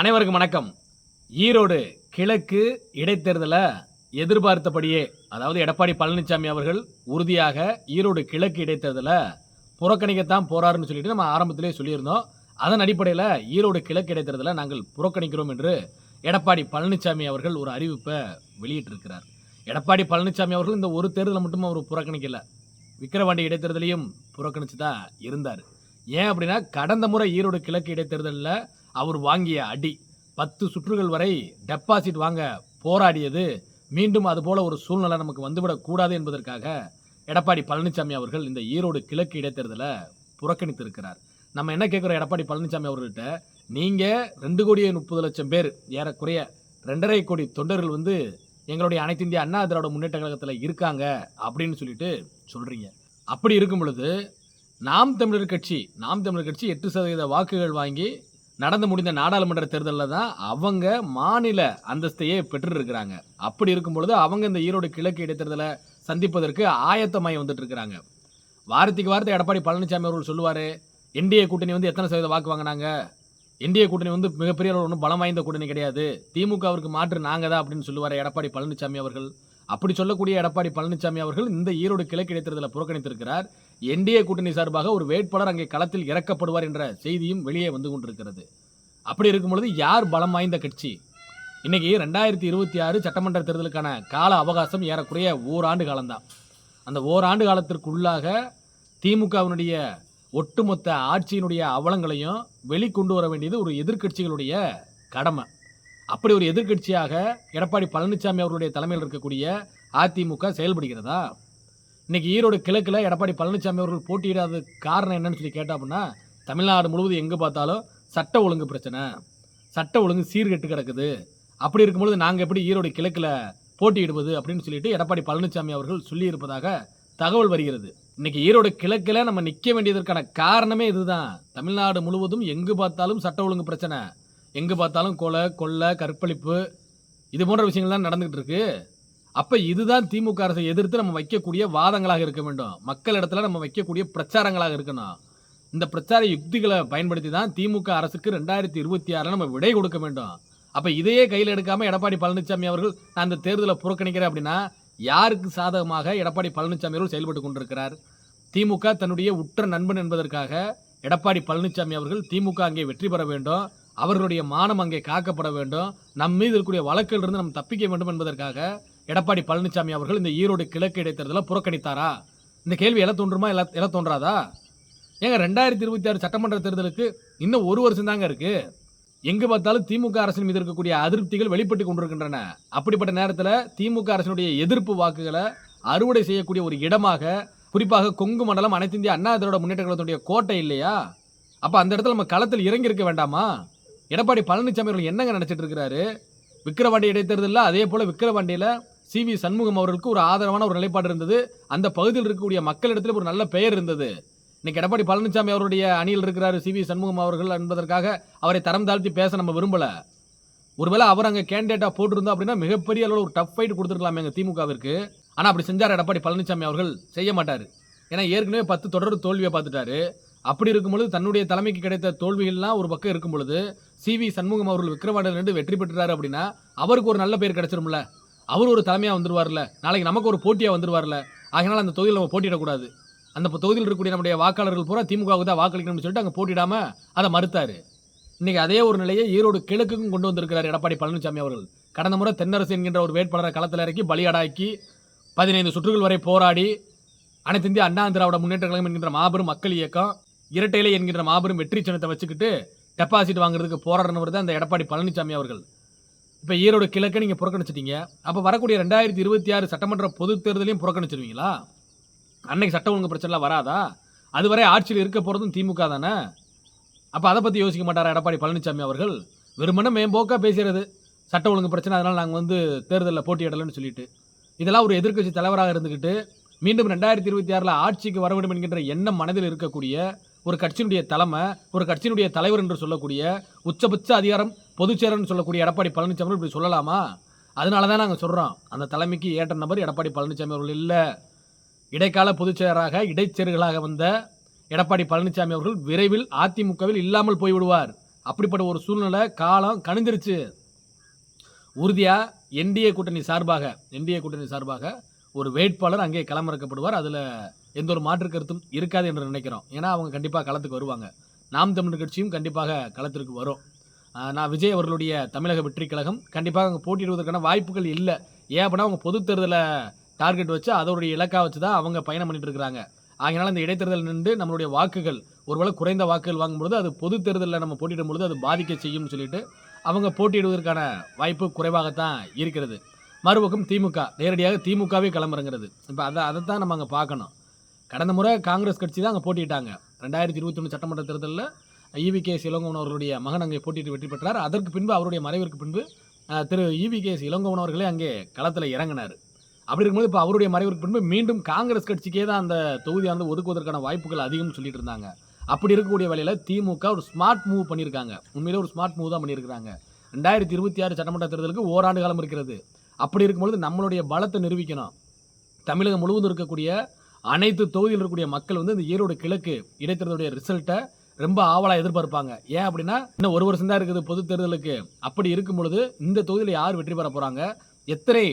அனைவருக்கும் வணக்கம். ஈரோடு கிழக்கு இடைத்தேர்தலை எதிர்பார்த்தபடியே அதாவது எடப்பாடி பழனிசாமி அவர்கள் உறுதியாக ஈரோடு கிழக்கு இடைத்தேர்தலை புறக்கணிக்கத்தான் போறாருன்னு சொல்லிட்டு நம்ம ஆரம்பத்திலே சொல்லியிருந்தோம். அதன் அடிப்படையில் ஈரோடு கிழக்கு இடைத்தேர்தலை நாங்கள் புறக்கணிக்கிறோம் என்று எடப்பாடி பழனிசாமி அவர்கள் ஒரு அறிவிப்பை வெளியிட்டிருக்கிறார். எடப்பாடி பழனிசாமி அவர்கள் இந்த ஒரு தேர்தலை மட்டும் அவர் புறக்கணிக்கல. விக்கிரவாண்டி இடைத்தேர்தலையும் புறக்கணிச்சு தான் இருந்தார். ஏன் அப்படின்னா கடந்த முறை ஈரோடு கிழக்கு இடைத்தேர்தலில் அவர் வாங்கிய அடி. பத்து சுற்றுகள் வரை டெபாசிட் வாங்க போராடியது. மீண்டும் அதுபோல ஒரு சூழ்நிலை நமக்கு வந்துவிடக்கூடாது என்பதற்காக எடப்பாடி பழனிசாமி அவர்கள் இந்த ஈரோடு கிழக்கு இடைத்தேர்தலை புறக்கணித்திருக்கிறார். நம்ம என்ன கேட்குறோம் எடப்பாடி பழனிசாமி அவர்கள்ட்ட? நீங்கள் ரெண்டு கோடியே முப்பது லட்சம் பேர் ஏறக்குறைய ரெண்டரை கோடி தொண்டர்கள் வந்து எங்களுடைய அனைத்து இந்திய அண்ணா திராவிட முன்னேற்ற கழகத்தில் இருக்காங்க அப்படின்னு சொல்லிட்டு சொல்கிறீங்க அப்படி இருக்கும் பொழுது நாம் தமிழர் கட்சி நாம் தமிழர் கட்சி எட்டு சதவீத வாக்குகள் வாங்கி நடந்து முடிந்த நாடாளுமன்ற தேர்தலில் தான் அவங்க மாநில அந்தஸ்தையே பெற்றிருக்கிறாங்க. அப்படி இருக்கும் பொழுது அவங்க இந்த ஈரோடு கிழக்கு இடைத்தேர்தலை சந்திப்பதற்கு ஆயத்தமாகி வந்துட்டு இருக்கிறாங்க வாரத்துக்கு வாரத்தை எடப்பாடி பழனிசாமி அவர்கள் சொல்லுவார் என்டிஏ கூட்டணி வந்து எத்தனை சதவீத வாக்கு வாங்கினாங்க? என்டிஏ கூட்டணி வந்து மிகப்பெரிய அளவு ஒன்றும் பலம் வாய்ந்த கூட்டணி கிடையாது. திமுகவிற்கு மாற்று நாங்கள் தான் அப்படின்னு சொல்லுவார் எடப்பாடி பழனிசாமி அவர்கள். அப்படி சொல்லக்கூடிய எடப்பாடி பழனிசாமி அவர்கள் இந்த ஈரோடு கிழக்கு இடைத்தேர்தலை புறக்கணித்திருக்கிறார். என்டிஏ கூட்டணி சார்பாக ஒரு வேட்பாளர் அங்கே களத்தில் இறக்கப்படுவார் என்ற செய்தியும் வெளியே வந்து கொண்டிருக்கிறது. அப்படி இருக்கும் பொழுது யார் பலம் வாய்ந்த கட்சி? இன்னைக்கு ரெண்டாயிரத்தி இருபத்தி ஆறு சட்டமன்ற தேர்தலுக்கான கால அவகாசம் ஏறக்குறைய ஓராண்டு காலம்தான். அந்த ஓராண்டு காலத்திற்குள்ளாக திமுகவினுடைய ஒட்டுமொத்த ஆட்சியினுடைய அவலங்களையும் வெளிக்கொண்டு வர வேண்டியது ஒரு எதிர்க்கட்சிகளுடைய கடமை. அப்படி ஒரு எதிர்க்கட்சியாக எடப்பாடி பழனிசாமி அவர்களுடைய தலைமையில் இருக்கக்கூடிய அதிமுக செயல்படுகிறதா? இன்னைக்கு ஈரோடு கிழக்கில் எடப்பாடி பழனிசாமி அவர்கள் போட்டியிடாத காரணம் என்னன்னு சொல்லி கேட்டால் அப்படின்னா தமிழ்நாடு முழுவதும் எங்கே பார்த்தாலும் சட்ட ஒழுங்கு பிரச்சனை. சட்ட ஒழுங்கு சீர்கெட்டு கிடக்குது. அப்படி இருக்கும்பொழுது நாங்கள் எப்படி ஈரோடு கிழக்கில் போட்டியிடுவது அப்படின்னு சொல்லிட்டு எடப்பாடி பழனிசாமி அவர்கள் சொல்லியிருப்பதாக தகவல் வருகிறது. இன்னைக்கு ஈரோடு கிழக்கில் நம்ம நிற்க வேண்டியதற்கான காரணமே இதுதான். தமிழ்நாடு முழுவதும் எங்கு பார்த்தாலும் சட்ட ஒழுங்கு பிரச்சனை. எங்கு பார்த்தாலும் கொலை கொள்ளை கற்பழிப்பு இது போன்ற விஷயங்கள்லாம் நடந்துகிட்டு இருக்கு. அப்போ இதுதான் திமுக அரசை எதிர்த்து நம்ம வைக்கக்கூடிய வாதங்களாக இருக்க வேண்டும். மக்கள் இடத்துல நம்ம வைக்கக்கூடிய பிரச்சாரங்களாக இருக்கணும். இந்த பிரச்சார யுக்திகளை பயன்படுத்தி தான் திமுக அரசுக்கு ரெண்டாயிரத்தி இருபத்தி ஆறில் நம்ம விடை கொடுக்க வேண்டும். அப்போ இதையே கையில் எடுக்காமல் எடப்பாடி பழனிசாமி அவர்கள் நான் இந்த தேர்தலை புறக்கணிக்கிறேன் அப்படின்னா யாருக்கு சாதகமாக எடப்பாடி பழனிசாமி அவர்கள் செயல்பட்டு கொண்டிருக்கிறார்? திமுக தன்னுடைய உற்ற நண்பன் என்பதற்காக எடப்பாடி பழனிசாமி அவர்கள் திமுக அங்கே வெற்றி பெற வேண்டும். அவர்களுடைய மானம் அங்கே காக்கப்பட வேண்டும். நம் மீது இருக்கக்கூடிய வழக்கிலிருந்து நம்ம தப்பிக்க வேண்டும் என்பதற்காக எடப்பாடி பழனிசாமி அவர்கள் இந்த ஈரோடு கிழக்கு இடைத்தேர்தலை புறக்கணித்தாரா? இந்த கேள்வி எல்லாம் தோன்றுமா? எல்லாம் எல்லாம் தோன்றாதா? ஏங்க ரெண்டாயிரத்தி இருபத்தி ஆறு சட்டமன்ற தேர்தலுக்கு இன்னும் ஒரு வருஷம் தாங்க இருக்கு. எங்கு பார்த்தாலும் திமுக அரசின் மீது இருக்கக்கூடிய அதிருப்திகள் வெளிப்பட்டு கொண்டிருக்கின்றன. அப்படிப்பட்ட நேரத்தில் திமுக அரசினுடைய எதிர்ப்பு வாக்குகளை அறுவடை செய்யக்கூடிய ஒரு இடமாக குறிப்பாக கொங்கு மண்டலம் அனைத்து இந்திய அண்ணா திராவிட முன்னேற்ற கழகத்துடைய கோட்டை இல்லையா? அப்போ அந்த இடத்துல நம்ம களத்தில் இறங்கி இருக்க வேண்டாமா? எடப்பாடி பழனிசாமி அவர்கள் என்னங்க நினச்சிட்டு இருக்கிறாரு? விக்கிரவாண்டி இடைத்தேர்தலில் அதே போல் விக்கிரவாண்டியில் சி. வி. சண்முகம் அவர்களுக்கு ஒரு ஆதரவான ஒரு நிலைப்பாடு இருந்தது. அந்த பகுதியில் இருக்கக்கூடிய மக்களிடத்தில் ஒரு நல்ல பெயர் இருந்தது. இன்னைக்கு எடப்பாடி பழனிசாமி அவருடைய அணியில் இருக்கிறாரு சி. வி. சண்முகம் அவர்கள் என்பதற்காக அவரை தரம் தாழ்த்தி பேச நம்ம விரும்பல. ஒருவேளை அவர் அங்கே கேண்டிடேட்டாக போட்டிருந்தோம் அப்படின்னா மிகப்பெரிய அளவில் ஒரு டஃப் ஃபைட் கொடுத்துருக்கலாம் எங்கள் திமுகவிற்கு. ஆனால் அப்படி செஞ்சார் எடப்பாடி பழனிசாமி அவர்கள் செய்ய மாட்டார். ஏன்னா ஏற்கனவே பத்து தொடர் தோல்வியை பார்த்துட்டாரு. அப்படி இருக்கும்பொழுது தன்னுடைய தலைமைக்கு கிடைத்த தோல்விகள்லாம் ஒரு பக்கம் இருக்கும் பொழுது சி. வி. சண்முகம் அவர்கள் விக்ரவாண்டில் நின்று வெற்றி பெற்றுறாரு அப்படின்னா அவருக்கு ஒரு நல்ல பேர் கிடைச்சிரும்ல. அவர் ஒரு தலைமையாக வந்துருவார்ல? நாளைக்கு நமக்கு ஒரு போட்டியாக வந்துடுவார்ல அதனால் அந்த தொகுதியில் நம்ம போட்டியிடக்கூடாது. அந்த தொகுதியில் இருக்கக்கூடிய நம்முடைய வாக்காளர்கள் பூரா திமுகவுக்கு தான் வாக்களிக்கணும்னு சொல்லிட்டு அங்கே போட்டிடாமல் அதை மறுத்தார். இன்றைக்கி அதே ஒரு நிலையை ஈரோடு கிழக்குக்கும் கொண்டு வந்திருக்கிறார் எடப்பாடி பழனிசாமி அவர்கள். கடந்த முறை தென்னரசு என்கின்ற ஒரு வேட்பாளரை களத்தில் இறக்கி பலியாடாக்கி பதினைந்து சுற்றுகள் வரை போராடி அனைத்து இந்திய அண்ணா திராவிட முன்னேற்ற கழகம் என்கின்ற மாபெரும் மக்கள் இயக்கம் இரட்டையிலை என்கின்ற மாபெரும் வெற்றி சின்னத்தை வச்சுக்கிட்டு டெபாசிட் வாங்குறதுக்கு போராடினவர் தான் அந்த எடப்பாடி பழனிசாமி அவர்கள். இப்போ ஈரோடு கிழக்கை நீங்கள் புறக்கணிச்சிட்டீங்க. அப்போ வரக்கூடிய ரெண்டாயிரத்தி இருபத்தி ஆறு சட்டமன்ற பொதுத் தேர்தலையும் புறக்கணிச்சிருவீங்களா? அன்னைக்கு சட்ட ஒழுங்கு பிரச்சனைலாம் வராதா? அதுவரை ஆட்சியில் இருக்க போகிறதும் திமுக தானே? அப்போ அதை பற்றி யோசிக்க மாட்டாரா எடப்பாடி பழனிசாமி அவர்கள்? வெறுமனே மேம்போக்காக பேசுறது. சட்ட ஒழுங்கு பிரச்சனை அதனால் நாங்கள் வந்து தேர்தலில் போட்டியிடலன்னு சொல்லிட்டு. இதெல்லாம் ஒரு எதிர்க்கட்சி தலைவராக இருந்துக்கிட்டு மீண்டும் ரெண்டாயிரத்தி இருபத்தி ஆறில் ஆட்சிக்கு வர வேண்டும் என்கின்ற எண்ணம் மனதில் இருக்கக்கூடிய ஒரு கட்சியினுடைய தலைமை ஒரு கட்சியினுடைய தலைவர் என்று சொல்லக்கூடிய உச்சபட்ச அதிகாரம் பொதுச்செயலர்னு சொல்லக்கூடிய எடப்பாடி பழனிசாமி இப்படி சொல்லலாமா? அதனால தான் நாங்கள் சொல்கிறோம் அந்த தலைமைக்கு ஏற்ற நபர் எடப்பாடி பழனிசாமி அவர்கள் இல்லை. இடைக்கால பொதுச்செயலராக இடைச்சேர்களாக வந்த எடப்பாடி பழனிசாமி அவர்கள் விரைவில் அதிமுகவில் இல்லாமல் போய்விடுவார். அப்படிப்பட்ட ஒரு சூழ்நிலை காலம் கணிந்திருச்சு உறுதியாக என்டிஏ கூட்டணி சார்பாக என்டிஏ கூட்டணி சார்பாக ஒரு வேட்பாளர் அங்கே களமிறக்கப்படுவார். அதில் எந்த ஒரு மாற்று கருத்தும் இருக்காது என்று நினைக்கிறோம். ஏன்னா அவங்க கண்டிப்பாக களத்துக்கு வருவாங்க. நாம் தமிழ் கட்சியும் கண்டிப்பாக களத்திற்கு வரும். நான் விஜய் அவர்களுடைய தமிழக வெற்றி கழகம். கண்டிப்பாக அங்கே போட்டியிடுவதற்கான வாய்ப்புகள் இல்லை. ஏன் அப்படின்னா அவங்க பொது தேர்தலை டார்கெட் வச்சு அதோடைய இலக்கா வச்சு தான் அவங்க பயணம் பண்ணிட்டு இருக்கிறாங்க ஆகினால இந்த இடைத்தேர்தல் நின்று நம்மளுடைய வாக்குகள் ஒருவேளை குறைந்த வாக்குகள் வாங்கும்பொழுது அது பொது தேர்தலில் நம்ம போட்டியிடும் பொழுது அது பாதிக்க செய்யும்னு சொல்லிட்டு அவங்க போட்டியிடுவதற்கான வாய்ப்பு குறைவாகத்தான் இருக்கிறது. மறுபக்கம் திமுக நேரடியாக திமுகவே கிளம்புறங்கிறது. இப்போ அதை அதை தான் நம்ம அங்கே பார்க்கணும். கடந்த முறை காங்கிரஸ் கட்சி தான் அங்கே போட்டியிட்டாங்க. ரெண்டாயிரத்தி இருபத்தொன்று சட்டமன்ற தேர்தலில் ஈவி கே இளங்கோவன் அவர்களுடைய மகன் அங்கே போட்டியிட்டு வெற்றி பெற்றார். அதற்கு பின்பு அவருடைய மறைவிற்கு பின்பு திரு ஈவி கே இளங்கோவன் அவர்களே அங்கே களத்தில் இறங்கினார். அப்படி இருக்கும்போது இப்போ அவருடைய மறைவிற்கு பின்பு மீண்டும் காங்கிரஸ் கட்சிக்கே தான் அந்த தொகுதியானது வந்து ஒதுக்குவதற்கான வாய்ப்புகள் அதிகம்னு சொல்லிட்டு இருந்தாங்க. அப்படி இருக்கக்கூடிய வேலையில் திமுக ஒரு ஸ்மார்ட் மூவ் பண்ணியிருக்காங்க. உண்மையிலே ஒரு ஸ்மார்ட் மூவ் தான் பண்ணியிருக்காங்க ரெண்டாயிரத்தி இருபத்தி ஆறு சட்டமன்ற தேர்தலுக்கு ஓராண்டு காலம் இருக்கிறது. அப்படி இருக்கும்பொழுது நம்மளுடைய பலத்தை நிரூபிக்கணும். தமிழகம் முழுவதும் இருக்கக்கூடிய அனைத்து தொகுதியில் இருக்கக்கூடிய மக்கள் வந்து இந்த ஈரோடு கிழக்கு இடைத்தேர்தலுடைய ரிசல்ட்டை ரொம்ப ஆவலாக எதிர்பார்ப்பாங்க. ஏன் அப்படின்னா இன்னும் ஒரு வருஷம் தான் இருக்குது பொது தேர்தலுக்கு. அப்படி இருக்கும் பொழுது இந்த தொகுதியில் யார் வெற்றி பெற போகிறாங்க எத்தனை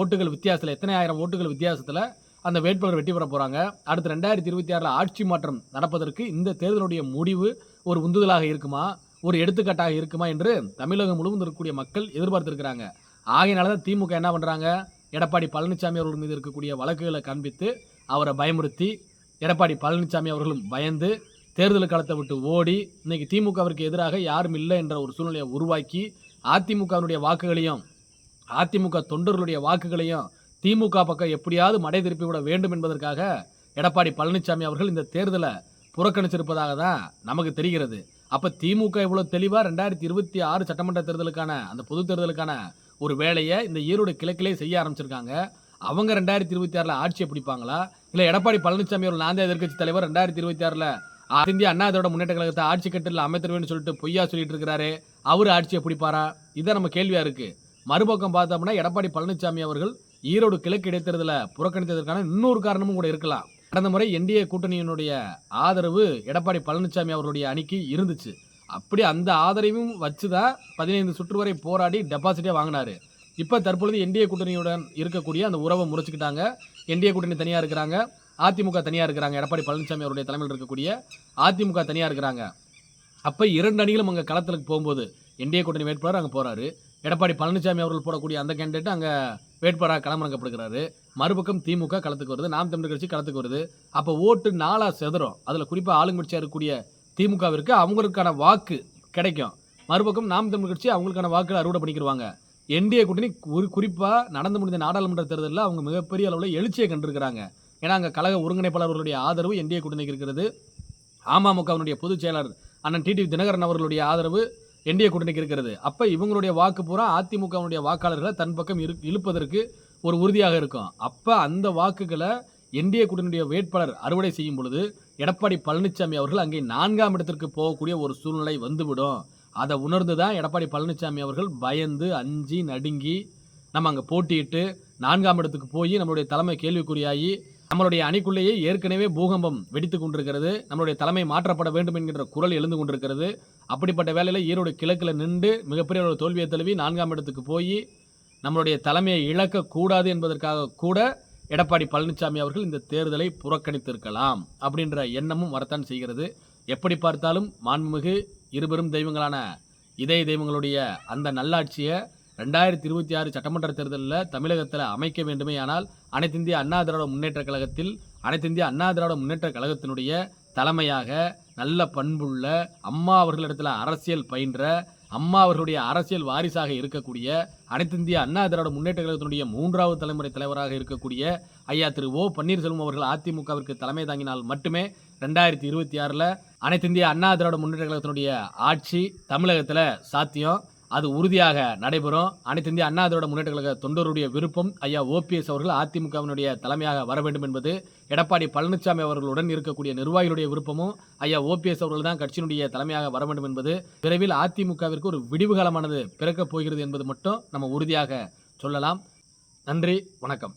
ஓட்டுகள் வித்தியாசத்தில் எத்தனை ஆயிரம் ஓட்டுகள் வித்தியாசத்தில் அந்த வேட்பாளர் வெற்றி பெற போகிறாங்க அடுத்து ரெண்டாயிரத்தி இருபத்தி ஆறில் ஆட்சி மாற்றம் நடப்பதற்கு இந்த தேர்தலுடைய முடிவு ஒரு உந்துதலாக இருக்குமா? ஒரு எடுத்துக்காட்டாக இருக்குமா என்று தமிழகம் முழுவதும் இருக்கக்கூடிய மக்கள் எதிர்பார்த்திருக்கிறாங்க. ஆகையினால தான் திமுக என்ன பண்ணுறாங்க எடப்பாடி பழனிசாமி அவர்கள் மீது இருக்கக்கூடிய வழக்குகளை காண்பித்து அவரை பயமுறுத்தி எடப்பாடி பழனிசாமி அவர்களும் பயந்து தேர்தல் களத்தை விட்டு ஓடி இன்னைக்கு திமுகவிற்கு எதிராக யாரும் இல்லை என்ற ஒரு சூழ்நிலையை உருவாக்கி அதிமுகவினுடைய வாக்குகளையும் அதிமுக தொண்டர்களுடைய வாக்குகளையும் திமுக பக்கம் எப்படியாவது மடை திருப்பி விட வேண்டும் என்பதற்காக எடப்பாடி பழனிசாமி அவர்கள் இந்த தேர்தலை புறக்கணிச்சிருப்பதாக தான் நமக்கு தெரிகிறது. அப்போ திமுக இவ்வளோ தெளிவாக ரெண்டாயிரத்தி இருபத்தி ஆறு சட்டமன்ற தேர்தலுக்கான அந்த பொது தேர்தலுக்கான ஒரு வேலையை இந்த ஈரோடு கிழக்கிலே செய்ய ஆரம்பிச்சிருக்காங்க. அவங்க ரெண்டாயிரத்தி இருபத்தி ஆறில் ஆட்சியை பிடிப்பாங்களா? இல்லை எடப்பாடி பழனிசாமி அவர்கள் நாந்தே எதிர்கட்சி எதிர்க்கட்சி தலைவர் ரெண்டாயிரத்தி இருபத்தி ஆறில் இந்திய அண்ணா இதோட முன்னேற்ற கழகத்தை ஆட்சி கட்டில் அமைத்திருவேன்னு சொல்லிட்டு பொய்யா சொல்லிட்டு இருக்கிறாரு அவர் ஆட்சியை பிடிப்பாரா? இதை நம்ம கேள்வியா இருக்கு. மறுபக்கம் பார்த்தோம்னா எடப்பாடி பழனிசாமி அவர்கள் ஈரோடு கிழக்கு இடைத்தேர்தலில் புறக்கணித்ததற்கான இன்னொரு காரணமும் கூட இருக்கலாம். கடந்த முறை என்டிஏ கூட்டணியினுடைய ஆதரவு எடப்பாடி பழனிசாமி அவர்களுடைய அணிக்கு இருந்துச்சு. அப்படி அந்த ஆதரவையும் வச்சு தான் பதினைந்து சுற்று வரை போராடி டெபாசிட்டே வாங்கினாரு. இப்போ தற்பொழுது என்டிஏ கூட்டணியுடன் இருக்கக்கூடிய அந்த உறவை முறைச்சிக்கிட்டாங்க. என்டிஏ கூட்டணி தனியாக இருக்கிறாங்க. அதிமுக தனியாக இருக்கிறாங்க. எடப்பாடி பழனிசாமி அவருடைய தலைமையில் இருக்கக்கூடிய அதிமுக தனியாக இருக்கிறாங்க. அப்போ இரண்டு அணிகளும் அங்கே களத்துக்கு போகும்போது என்டிஏ கூட்டணி வேட்பாளர் அங்கே போகிறாரு எடப்பாடி பழனிசாமி அவர்கள் போடக்கூடிய அந்த கேண்டிடேட் அங்கே வேட்பாளராக களமிறக்கப்படுகிறாரு மறுபக்கம் திமுக களத்துக்கு வருது. நாம் தமிழர் கட்சி களத்துக்கு வருது. அப்போ ஓட்டு நாலா செதறும். அதில் குறிப்பாக ஆளுங்கட்சியாக இருக்கக்கூடிய திமுகவிற்கு அவங்களுக்கான வாக்கு கிடைக்கும். மறுபக்கம் நாம் தமிழ் கட்சி அவங்களுக்கான வாக்கு அறுவடை பண்ணிக்கிடுவாங்க என்டிஏ கூட்டணி குறிப்பாக நடந்து முடிந்த நாடாளுமன்ற தேர்தலில் அவங்க மிகப்பெரிய அளவில் எழுச்சியை கண்டிருக்கிறாங்க. ஏன்னா அங்கே கழக ஒருங்கிணைப்பாளர்களுடைய ஆதரவு என்டிஏ கூட்டணிக்கு இருக்கிறது. அமமுகவினுடைய பொதுச் செயலாளர் அண்ணன் டிடிவி தினகரன் அவர்களுடைய ஆதரவு என்டிஏ கூட்டணிக்கு இருக்கிறது. அப்போ இவங்களுடைய வாக்கு பூரா அதிமுகவினுடைய வாக்காளர்களை தன் பக்கம் இரு இழுப்பதற்கு ஒரு உறுதியாக இருக்கும். அப்போ அந்த வாக்குகளை என்டிஏ கூட்டணியுடைய வேட்பாளர் அறுவடை செய்யும் பொழுது எடப்பாடி பழனிசாமி அவர்கள் அங்கே நான்காம் இடத்திற்கு போகக்கூடிய ஒரு சூழ்நிலை வந்துவிடும். அதை உணர்ந்து தான் எடப்பாடி பழனிசாமி அவர்கள் பயந்து அஞ்சி நடுங்கி நம்ம அங்கே போட்டியிட்டு நான்காம் இடத்துக்கு போய் நம்மளுடைய தலைமை கேள்விக்குறியாகி நம்மளுடைய அணிக்குள்ளேயே ஏற்கனவே பூகம்பம் வெடித்து கொண்டிருக்கிறது. நம்மளுடைய தலைமை மாற்றப்பட வேண்டும் என்கின்ற குரல் எழுந்து கொண்டிருக்கிறது. அப்படிப்பட்ட வேலையில் ஈரோடு கிழக்கில் நின்று மிகப்பெரிய ஒரு தோல்வியை தழுவி நான்காம் இடத்துக்கு போய் நம்மளுடைய தலைமையை இழக்கக்கூடாது என்பதற்காக கூட எடப்பாடி பழனிசாமி அவர்கள் இந்த தேர்தலை புறக்கணித்திருக்கலாம் அப்படின்ற எண்ணமும் வரத்தான் செய்கிறது. எப்படி பார்த்தாலும் மாண்புமிகு இருபெரும் தெய்வங்களான இதய தெய்வங்களுடைய அந்த நல்லாட்சியை ரெண்டாயிரத்தி இருபத்தி ஆறு சட்டமன்ற தேர்தலில் தமிழகத்தில் அமைக்க வேண்டுமே ஆனால் அனைத்து இந்திய அண்ணா திராவிட முன்னேற்ற கழகத்தில் அனைத்து இந்திய அண்ணா திராவிட முன்னேற்ற கழகத்தினுடைய தலைமையாக நல்ல பண்புள்ள அம்மா அவர்களிடத்தில் அரசியல் பயின்ற அம்மா அவர்களுடைய அரசியல் வாரிசாக இருக்கக்கூடிய அனைத்து இந்திய அண்ணா திராவிட முன்னேற்ற கழகத்தினுடைய மூன்றாவது தலைமுறை தலைவராக இருக்கக்கூடிய ஐயா திரு ஓ பன்னீர்செல்வம் அவர்கள் அதிமுகவிற்கு தலைமை தாங்கினால் மட்டுமே ரெண்டாயிரத்தி இருபத்தி ஆறில் அனைத்து இந்திய அண்ணா திராவிட முன்னேற்ற கழகத்தினுடைய ஆட்சி தமிழகத்தில் சாத்தியம். அது உறுதியாக நடைபெறும். அனைத்து இந்திய அண்ணா திராவிட முன்னேற்ற கழக தொண்டருடைய விருப்பம் ஐயா ஓபிஎஸ் அவர்கள் அதிமுகவினுடைய தலைமையாக வர வேண்டும் என்பது எடப்பாடி பழனிசாமி அவர்களுடன் இருக்கக்கூடிய நிர்வாகிகளுடைய விருப்பமும் ஐயா ஓபிஎஸ் அவர்கள் தான் கட்சியினுடைய தலைமையாக வர வேண்டும் என்பது விரைவில் அதிமுகவிற்கு ஒரு விடிவுகாலமானது பிறக்கப் போகிறது என்பது மட்டும் நம்ம உறுதியாக சொல்லலாம். நன்றி வணக்கம்.